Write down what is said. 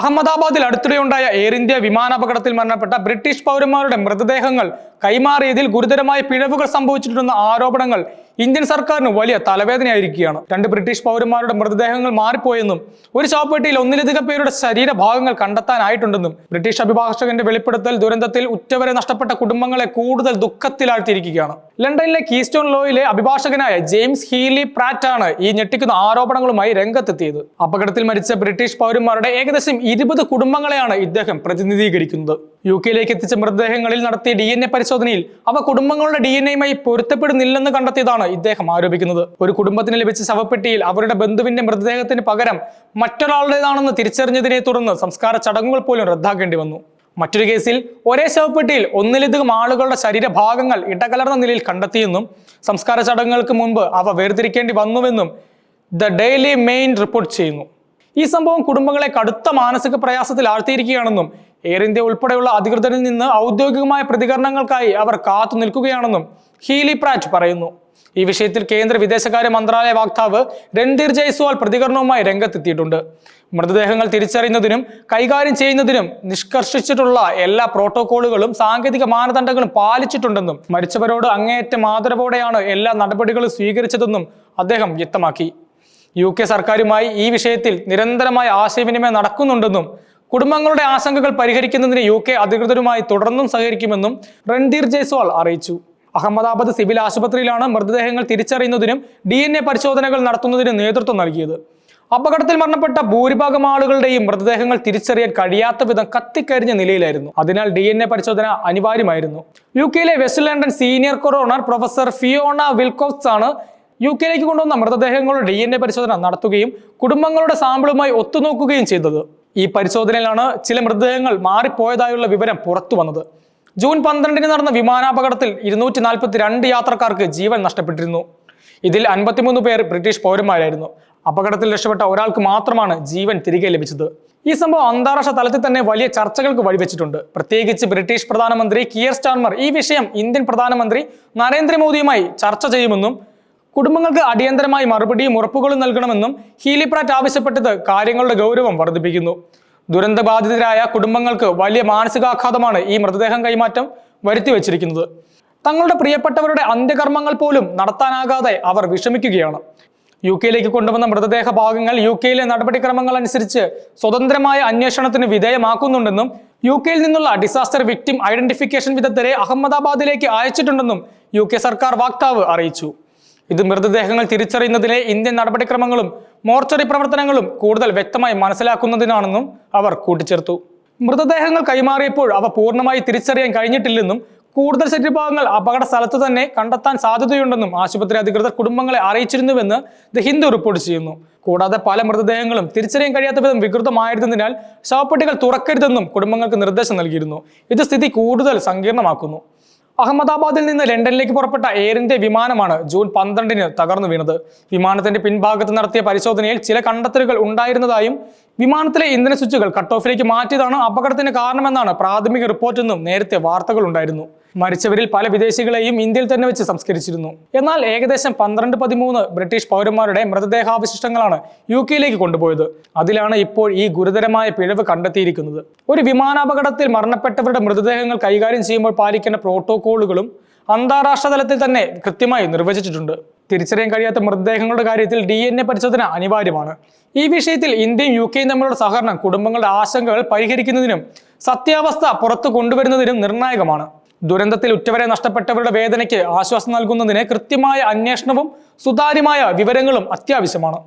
അഹമ്മദാബാദിൽ അടുത്തിടെയുണ്ടായ air India വിമാനാപകടത്തിൽ മരണപ്പെട്ട British പൗരന്മാരുടെ മൃതദേഹങ്ങൾ കൈമാറിയതിൽ ഗുരുതരമായ പിഴവുകൾ സംഭവിച്ചിട്ടുണ്ടെന്ന ആരോപണങ്ങൾ ഇന്ത്യൻ സർക്കാരിന് വലിയ തലവേദനയായിരിക്കുകയാണ്. രണ്ട് ബ്രിട്ടീഷ് പൗരന്മാരുടെ മൃതദേഹങ്ങൾ മാറിപ്പോയെന്നും ഒരു ശവപ്പെട്ടിയിൽ ഒന്നിലധികം പേരുടെ ശരീരഭാഗങ്ങൾ കണ്ടെത്താനായിട്ടുണ്ടെന്നും ബ്രിട്ടീഷ് അഭിഭാഷകന്റെ വെളിപ്പെടുത്തൽ ദുരന്തത്തിൽ ഉറ്റവരെ നഷ്ടപ്പെട്ട കുടുംബങ്ങളെ കൂടുതൽ ദുഃഖത്തിലാഴ്ത്തിയിരിക്കുകയാണ്. ലണ്ടനിലെ കീസ്റ്റോൺ ലോയിലെ അഭിഭാഷകനായ ജെയിംസ് ഹീലി പ്രാറ്റ് ആണ് ഈ ഞെട്ടിക്കുന്ന ആരോപണങ്ങളുമായി രംഗത്തെത്തിയത്. അപകടത്തിൽ മരിച്ച ബ്രിട്ടീഷ് പൗരന്മാരുടെ ഏകദേശം ഇരുപത് കുടുംബങ്ങളെയാണ് ഇദ്ദേഹം പ്രതിനിധീകരിക്കുന്നത്. യു കെയിലേക്ക് എത്തിച്ച മൃതദേഹങ്ങളിൽ നടത്തിയ ഡി പരിശോധനയിൽ അവ കുടുംബങ്ങളുടെ ഡി എൻ എയുമായി പൊരുത്തപ്പെടുന്നില്ലെന്ന് കണ്ടെത്തിയതാണ് ഇദ്ദേഹം ആരോപിക്കുന്നത്. ഒരു കുടുംബത്തിന് ലഭിച്ച ശവപ്പെട്ടിയിൽ അവരുടെ ബന്ധുവിന്റെ മൃതദേഹത്തിന് പകരം മറ്റൊരാളുടേതാണെന്ന് തിരിച്ചറിഞ്ഞതിനെ തുടർന്ന് സംസ്കാര ചടങ്ങുകൾ പോലും റദ്ദാക്കേണ്ടി വന്നു. മറ്റൊരു കേസിൽ ഒരേ ശവപ്പെട്ടിയിൽ ഒന്നിലധികം ആളുകളുടെ ശരീരഭാഗങ്ങൾ ഇടകലർന്ന നിലയിൽ കണ്ടെത്തിയെന്നും സംസ്കാര ചടങ്ങുകൾക്ക് മുൻപ് അവ വേർതിരിക്കേണ്ടി വന്നുവെന്നും ദ ഡെയിലി മെയിൻ റിപ്പോർട്ട് ചെയ്യുന്നു. ഈ സംഭവം കുടുംബങ്ങളെ കടുത്ത മാനസിക പ്രയാസത്തിൽ ആഴ്ത്തിയിരിക്കുകയാണെന്നും എയർ ഇന്ത്യ ഉൾപ്പെടെയുള്ള അധികൃതരിൽ നിന്ന് ഔദ്യോഗികമായ പ്രതികരണങ്ങൾക്കായി അവർ കാത്തു നിൽക്കുകയാണെന്നും ഹീലി പ്രാറ്റ് പറയുന്നു. ഈ വിഷയത്തിൽ കേന്ദ്ര വിദേശകാര്യ മന്ത്രാലയ വക്താവ് രൺധീർ ജയ്സ്വാൾ പ്രതികരണവുമായി രംഗത്തെത്തിയിട്ടുണ്ട്. മൃതദേഹങ്ങൾ തിരിച്ചറിയുന്നതിനും കൈകാര്യം ചെയ്യുന്നതിനും നിഷ്കർഷിച്ചിട്ടുള്ള എല്ലാ പ്രോട്ടോകോളുകളും സാങ്കേതിക മാനദണ്ഡങ്ങളും പാലിച്ചിട്ടുണ്ടെന്നും മരിച്ചവരോട് അങ്ങേയറ്റം ആദരവോടെയാണ് എല്ലാ നടപടികളും സ്വീകരിച്ചതെന്നും അദ്ദേഹം വ്യക്തമാക്കി. യു കെ സർക്കാരുമായി ഈ വിഷയത്തിൽ നിരന്തരമായ ആശയവിനിമയം നടക്കുന്നുണ്ടെന്നും കുടുംബങ്ങളുടെ ആശങ്കകൾ പരിഹരിക്കുന്നതിന് യു കെ അധികൃതരുമായി തുടർന്നും സഹകരിക്കുമെന്നും രൺധീർ ജയ്സ്വാൾ അറിയിച്ചു. അഹമ്മദാബാദ് സിവിൽ ആശുപത്രിയിലാണ് മൃതദേഹങ്ങൾ തിരിച്ചറിയുന്നതിനും ഡി എൻ എ പരിശോധനകൾ നടത്തുന്നതിനും നേതൃത്വം നൽകിയത്. അപകടത്തിൽ മരണപ്പെട്ട ഭൂരിഭാഗം ആളുകളുടെയും മൃതദേഹങ്ങൾ തിരിച്ചറിയാൻ കഴിയാത്ത വിധം കത്തിക്കരിഞ്ഞ നിലയിലായിരുന്നു. അതിനാൽ ഡി എൻ എ പരിശോധന അനിവാര്യമായിരുന്നു. യു കെയിലെ west London senior coroner professor Fiona Wilcox ആണ് യു കെയിലേക്ക് കൊണ്ടുവന്ന മൃതദേഹങ്ങളുടെ ഡി എൻ എ പരിശോധന നടത്തുകയും കുടുംബങ്ങളുടെ സാമ്പിളുമായി ഒത്തുനോക്കുകയും ചെയ്തത്. ഈ പരിശോധനയിലാണ് ചില മൃതദേഹങ്ങൾ മാറിപ്പോയതായുള്ള വിവരം പുറത്തു വന്നത് ജൂൺ പന്ത്രണ്ടിന് നടന്ന വിമാനാപകടത്തിൽ ഇരുന്നൂറ്റി നാൽപ്പത്തി രണ്ട് യാത്രക്കാർക്ക് ജീവൻ നഷ്ടപ്പെട്ടിരുന്നു. ഇതിൽ അൻപത്തിമൂന്ന് പേർ ബ്രിട്ടീഷ് പൗരന്മാരായിരുന്നു. അപകടത്തിൽ രക്ഷപ്പെട്ട ഒരാൾക്ക് മാത്രമാണ് ജീവൻ തിരികെ ലഭിച്ചത്. ഈ സംഭവം അന്താരാഷ്ട്ര തലത്തിൽ തന്നെ വലിയ ചർച്ചകൾക്ക് വഴിവെച്ചിട്ടുണ്ട്. പ്രത്യേകിച്ച് ബ്രിട്ടീഷ് പ്രധാനമന്ത്രി കിയർ സ്റ്റാർമർ ഈ വിഷയം ഇന്ത്യൻ പ്രധാനമന്ത്രി നരേന്ദ്രമോദിയുമായി ചർച്ച ചെയ്യുമെന്നും കുടുംബങ്ങൾക്ക് അടിയന്തരമായി മറുപടിയും ഉറപ്പുകളും നൽകണമെന്നും ഹീലിപ്രാറ്റ് ആവശ്യപ്പെട്ടത് കാര്യങ്ങളുടെ ഗൗരവം വർദ്ധിപ്പിക്കുന്നു. ദുരന്തബാധിതരായ കുടുംബങ്ങൾക്ക് വലിയ മാനസികാഘാതമാണ് ഈ മൃതദേഹം കൈമാറ്റം വരുത്തി വച്ചിരിക്കുന്നത്. തങ്ങളുടെ പ്രിയപ്പെട്ടവരുടെ അന്ത്യകർമ്മങ്ങൾ പോലും നടത്താനാകാതെ അവർ വിഷമിക്കുകയാണ്. യു കെയിലേക്ക് കൊണ്ടുവന്ന മൃതദേഹ ഭാഗങ്ങൾ യു കെയിലെ നടപടിക്രമങ്ങൾ അനുസരിച്ച് സ്വതന്ത്രമായ അന്വേഷണത്തിന് വിധേയമാക്കുന്നുണ്ടെന്നും യു കെയിൽ നിന്നുള്ള ഡിസാസ്റ്റർ വിക്ടിം ഐഡന്റിഫിക്കേഷൻ വിദഗ്ധരെ അഹമ്മദാബാദിലേക്ക് അയച്ചിട്ടുണ്ടെന്നും യു സർക്കാർ വക്താവ് അറിയിച്ചു. ഇത് മൃതദേഹങ്ങൾ തിരിച്ചറിയുന്നതിലെ ഇന്ത്യൻ നടപടിക്രമങ്ങളും മോർച്ചറി പ്രവർത്തനങ്ങളും കൂടുതൽ വ്യക്തമായി മനസ്സിലാക്കുന്നതിനാണെന്നും അവർ കൂട്ടിച്ചേർത്തു. മൃതദേഹങ്ങൾ കൈമാറിയപ്പോൾ അവ പൂർണമായി തിരിച്ചറിയാൻ കഴിഞ്ഞിട്ടില്ലെന്നും കൂടുതൽ ശരീരഭാഗങ്ങൾ അപകട സ്ഥലത്ത് തന്നെ കണ്ടെത്താൻ സാധ്യതയുണ്ടെന്നും ആശുപത്രി അധികൃതർ കുടുംബങ്ങളെ അറിയിച്ചിരുന്നുവെന്ന് ദ ഹിന്ദു റിപ്പോർട്ട് ചെയ്യുന്നു. കൂടാതെ പല മൃതദേഹങ്ങളും തിരിച്ചറിയാൻ കഴിയാത്ത വിധം വികൃതമായിരുന്നതിനാൽ ശവപ്പെട്ടികൾ തുറക്കരുതെന്നും കുടുംബങ്ങൾക്ക് നിർദ്ദേശം നൽകിയിരുന്നു. ഇത് സ്ഥിതി കൂടുതൽ സങ്കീർണമാക്കുന്നു. അഹമ്മദാബാദിൽ നിന്ന് ലണ്ടനിലേക്ക് പുറപ്പെട്ട എയർ ഇന്ത്യ വിമാനമാണ് ജൂൺ പന്ത്രണ്ടിന് തകർന്നു വീണത്. വിമാനത്തിന്റെ പിൻഭാഗത്ത് നടത്തിയ പരിശോധനയിൽ ചില കണ്ടെത്തലുകൾ ഉണ്ടായിരുന്നതായും വിമാനത്തിലെ ഇന്ധന സ്വിച്ചുകൾ കട്ട് ഓഫിലേക്ക് മാറ്റിയതാണ് അപകടത്തിന് കാരണമെന്നാണ് പ്രാഥമിക റിപ്പോർട്ട് എന്നും നേരത്തെ വാർത്തകൾ ഉണ്ടായിരുന്നു മരിച്ചവരിൽ പല വിദേശികളെയും ഇന്ത്യയിൽ തന്നെ വെച്ച് സംസ്കരിച്ചിരുന്നു. എന്നാൽ ഏകദേശം പന്ത്രണ്ട് പതിമൂന്ന് ബ്രിട്ടീഷ് പൗരന്മാരുടെ മൃതദേഹാവശിഷ്ടങ്ങളാണ് യു കെയിലേക്ക് കൊണ്ടുപോയത്. അതിലാണ് ഇപ്പോൾ ഈ ഗുരുതരമായ പിഴവ് കണ്ടെത്തിയിരിക്കുന്നത്. ഒരു വിമാനാപകടത്തിൽ മരണപ്പെട്ടവരുടെ മൃതദേഹങ്ങൾ കൈകാര്യം ചെയ്യുമ്പോൾ പാലിക്കേണ്ട പ്രോട്ടോകോളുകളും അന്താരാഷ്ട്ര തലത്തിൽ തന്നെ കൃത്യമായി നിർവചിച്ചിട്ടുണ്ട്. തിരിച്ചറിയാൻ കഴിയാത്ത മൃതദേഹങ്ങളുടെ കാര്യത്തിൽ ഡി എൻ എ പരിശോധന അനിവാര്യമാണ്. ഈ വിഷയത്തിൽ ഇന്ത്യയും യു കെയും തമ്മിലുള്ള സഹകരണം കുടുംബങ്ങളുടെ ആശങ്കകൾ പരിഹരിക്കുന്നതിനും സത്യാവസ്ഥ പുറത്തു കൊണ്ടുവരുന്നതിനും നിർണായകമാണ്. ദുരന്തത്തിൽ ഉറ്റവരെ നഷ്ടപ്പെട്ടവരുടെ വേദനയ്ക്ക് ആശ്വാസം നൽകുന്നതിന് കൃത്യമായ അന്വേഷണവും സുതാര്യമായ വിവരങ്ങളും അത്യാവശ്യമാണ്.